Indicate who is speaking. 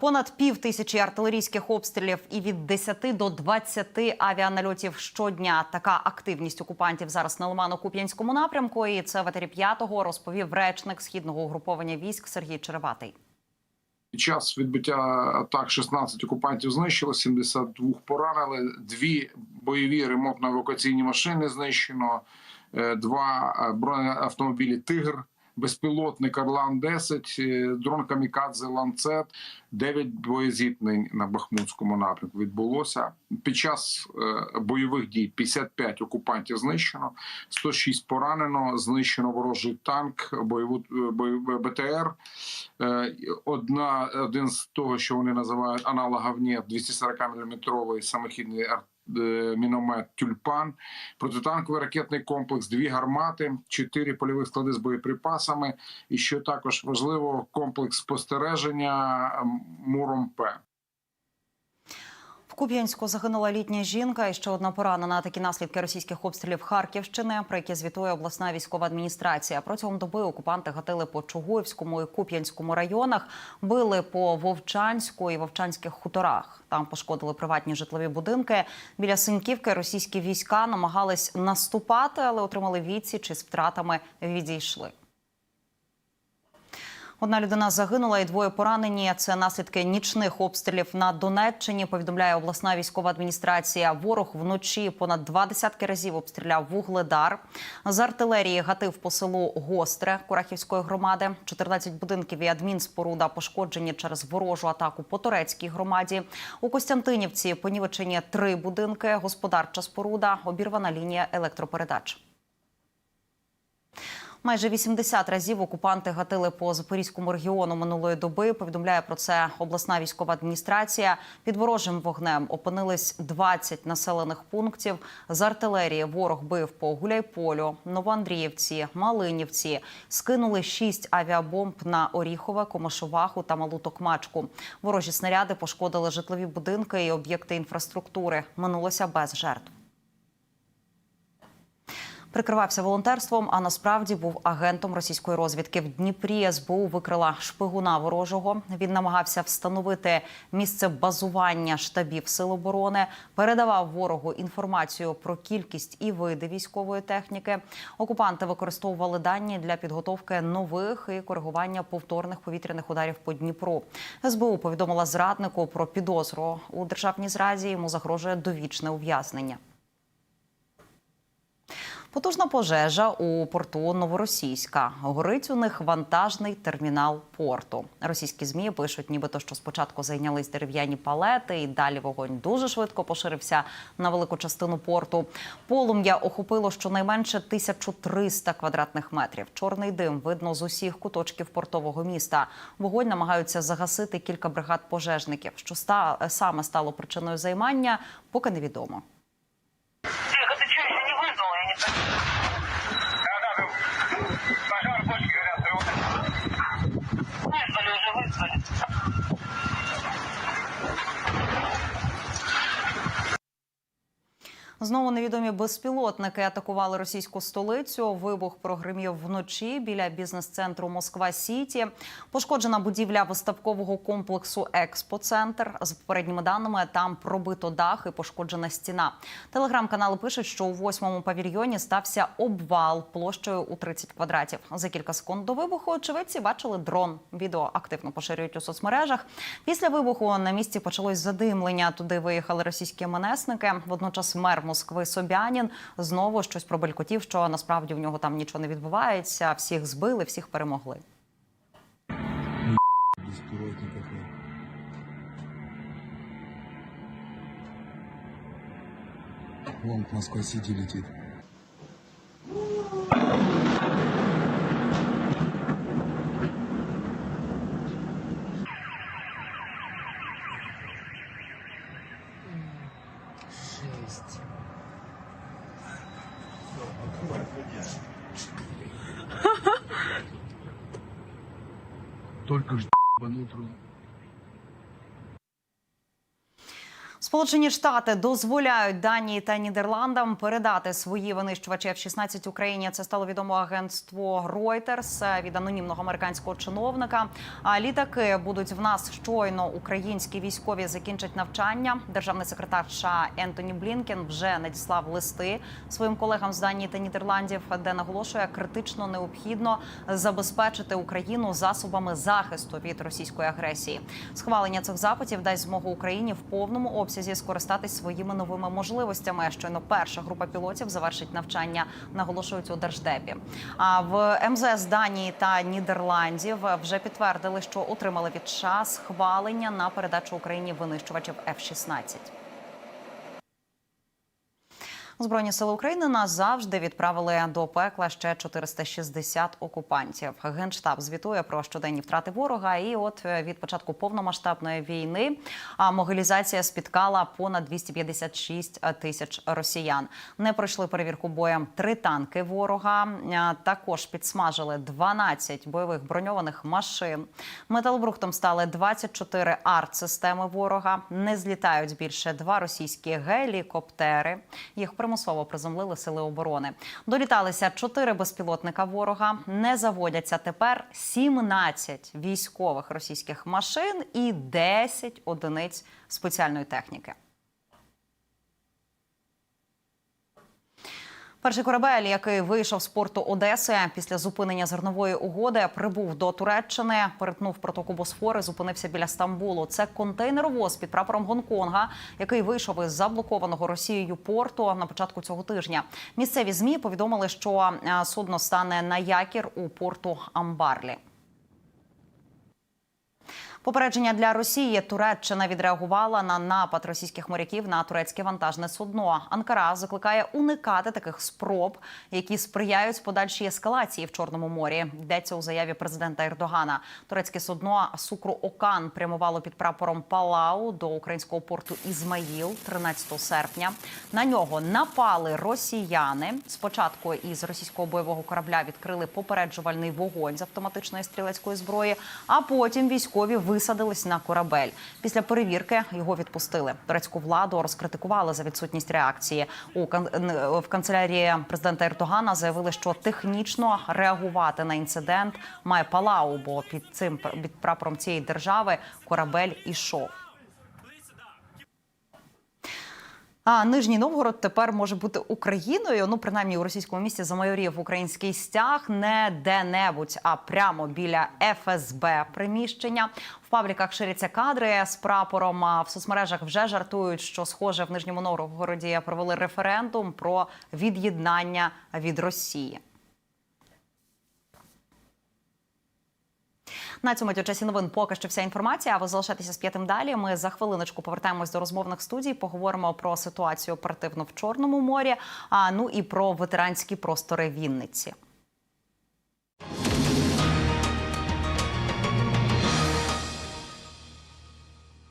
Speaker 1: Понад пів тисячі артилерійських обстрілів і від 10 до 20 авіанальотів щодня. Така активність окупантів зараз на Лимано-Куп'янському напрямку. І це в етері п'ятого розповів речник східного угруповання військ Сергій Череватий.
Speaker 2: Під час відбиття атак 16 окупантів знищили, 72 поранили, дві бойові ремонтно-евакуаційні машини знищено, е, два е, бронеавтомобілі Тигр, безпілотник Орлан 10 е, дрон Камікадзе Ланцет, 9 боєзіткнень на Бахмутському напрямку відбулося. Під час е, бойових дій 55 окупантів знищено, 106 поранено, знищено ворожий танк, бойову е, бойове БТР. Одна один з того, що вони називають аналогов НЕТ, 240 мм самохідний ар- е, міномет Тюльпан, протитанковий ракетний комплекс, дві гармати, чотири польових склади з боєприпасами. І що також важливо, комплекс спостереження Муром П.
Speaker 1: Куп'янську загинула літня жінка і ще одна поранена. Такі наслідки російських обстрілів Харківщини, про які звітує обласна військова адміністрація. Протягом доби окупанти гатили по Чугуївському і Куп'янському районах, били по Вовчанську і Вовчанських хуторах. Там пошкодили приватні житлові будинки. Біля Синьківки російські війська намагались наступати, але отримали відсіч і з втратами відійшли. Одна людина загинула і двоє поранені. Це наслідки нічних обстрілів на Донеччині. Повідомляє обласна військова адміністрація. Ворог вночі понад два десятки разів обстріляв вугледар. З артилерії гатив по селу Гостре Курахівської громади. 14 будинків і адмінспоруда пошкоджені через ворожу атаку по турецькій громаді. У Костянтинівці понівечені три будинки, господарча споруда, обірвана лінія електропередач. Майже 80 разів окупанти гатили по запорізькому регіону минулої доби. Повідомляє про це обласна військова адміністрація. Під ворожим вогнем опинились 20 населених пунктів. З артилерії ворог бив по Гуляйполю, Новоандріївці, Малинівці. Скинули 6 авіабомб на Оріхове, Комишоваху та Малу Токмачку. Ворожі снаряди пошкодили житлові будинки і об'єкти інфраструктури. Минулося без жертв. Прикривався волонтерством, а насправді був агентом російської розвідки. В Дніпрі СБУ викрила шпигуна ворожого. Він намагався встановити місце базування штабів сил оборони, передавав ворогу інформацію про кількість і види військової техніки. Окупанти використовували дані для підготовки нових і коригування повторних повітряних ударів по Дніпру. СБУ повідомила зраднику про підозру у державній зразі. Йому загрожує довічне ув'язнення. Потужна пожежа у порту Новоросійська. Горить у них вантажний термінал порту. Російські змі пишуть, нібито що спочатку зайнялись дерев'яні палети, і далі вогонь дуже швидко поширився на велику частину порту. Полум'я охопило щонайменше 1300 квадратних метрів. Чорний дим видно з усіх куточків портового міста. Вогонь намагаються загасити кілька бригад пожежників. Що ста саме стало причиною займання, поки невідомо. Знову невідомі безпілотники атакували російську столицю. Вибух прогримів вночі біля бізнес-центру Москва Сіті. Пошкоджена будівля виставкового комплексу Експоцентр. За попередніми даними там пробито дах і пошкоджена стіна. Телеграм-канали пишуть, що у восьмому павільйоні стався обвал площею у 30 квадратів. За кілька секунд до вибуху очевидці бачили дрон. Відео активно поширюють у соцмережах. Після вибуху на місці почалось задимлення. Туди виїхали російські МНСники. Водночас мер Москви Собянін знову щось пробелькотів, що насправді в нього там нічого не відбувається. Всіх збили, всіх перемогли.
Speaker 3: Беспилотник какой. Вон Москва-Сити летит. Только ж ебанул
Speaker 1: Сполучені Штати дозволяють Данії та Нідерландам передати свої винищувачі F-16 Україні. Це стало відомо агентство Reuters від анонімного американського чиновника. А літаки будуть в нас щойно українські військові закінчать навчання. Державний секретар США Ентоні Блінкен вже надіслав листи своїм колегам з Данії та Нідерландів, де наголошує критично необхідно забезпечити Україну засобами захисту від російської агресії. Схвалення цих запитів дасть змогу Україні в повному обсязі скористатись своїми новими можливостями. Щойно перша група пілотів завершить навчання, наголошують у держдепі. А в МЗС Данії та Нідерландів вже підтвердили, що отримали від США схвалення на передачу Україні винищувачів F-16. Збройні сили України назавжди відправили до пекла ще 460 окупантів. Генштаб звітує про щоденні втрати ворога. І от е, від початку повномасштабної війни а, могилізація спіткала понад 256 тисяч росіян. Не пройшли перевірку боєм три танки ворога. Також підсмажили 12 бойових броньованих машин. Металобрухтом стали 24 арт-системи ворога. Не злітають більше два російські гелікоптери. Їх примусово приземлили сили оборони. Доліталися чотири безпілотника ворога. Не заводяться тепер 17 військових російських машин і 10 одиниць спеціальної техніки. Перший корабель, який вийшов з порту Одеси після зупинення зернової угоди, прибув до Туреччини, перетнув протоку Босфори, зупинився біля Стамбулу. Це контейнеровоз під прапором Гонконга, який вийшов із заблокованого Росією порту на початку цього тижня. Місцеві змі повідомили, що е, судно стане на якір у порту Амбарлі. Попередження для Росії Туреччина відреагувала на напад російських моряків на турецьке вантажне судно. Анкара закликає уникати таких спроб, які сприяють подальшій ескалації в Чорному морі. Йдеться у заяві президента Ердогана. Турецьке судно Сукру Окан прямувало під прапором Палау до українського порту Ізмаїл 13 серпня. На нього напали росіяни. Спочатку із російського бойового корабля відкрили попереджувальний вогонь з автоматичної стрілецької зброї, а потім військові висадились на корабель. Після перевірки його відпустили. Турецьку владу розкритикували за відсутність реакції. У в канцелярії президента Ердогана заявили, що технічно реагувати на інцидент має Палау, бо під цим під прапором цієї держави корабель ішов. А Нижній Новгород тепер може бути Україною. Ну, принаймні у російському місті замайорів український стяг не де-небудь, а прямо біля ФСБ приміщення. В пабліках ширяться кадри з прапором. А в соцмережах вже жартують, що схоже в Нижньому Новгороді провели референдум про від'єднання від Росії. На цьому у часі новин поки що вся інформація. А ви залишайтеся з п'ятим далі. Ми за хвилиночку повертаємось до розмовних студій. Поговоримо про ситуацію оперативно в Чорному морі. А ну і про ветеранські простори Вінниці.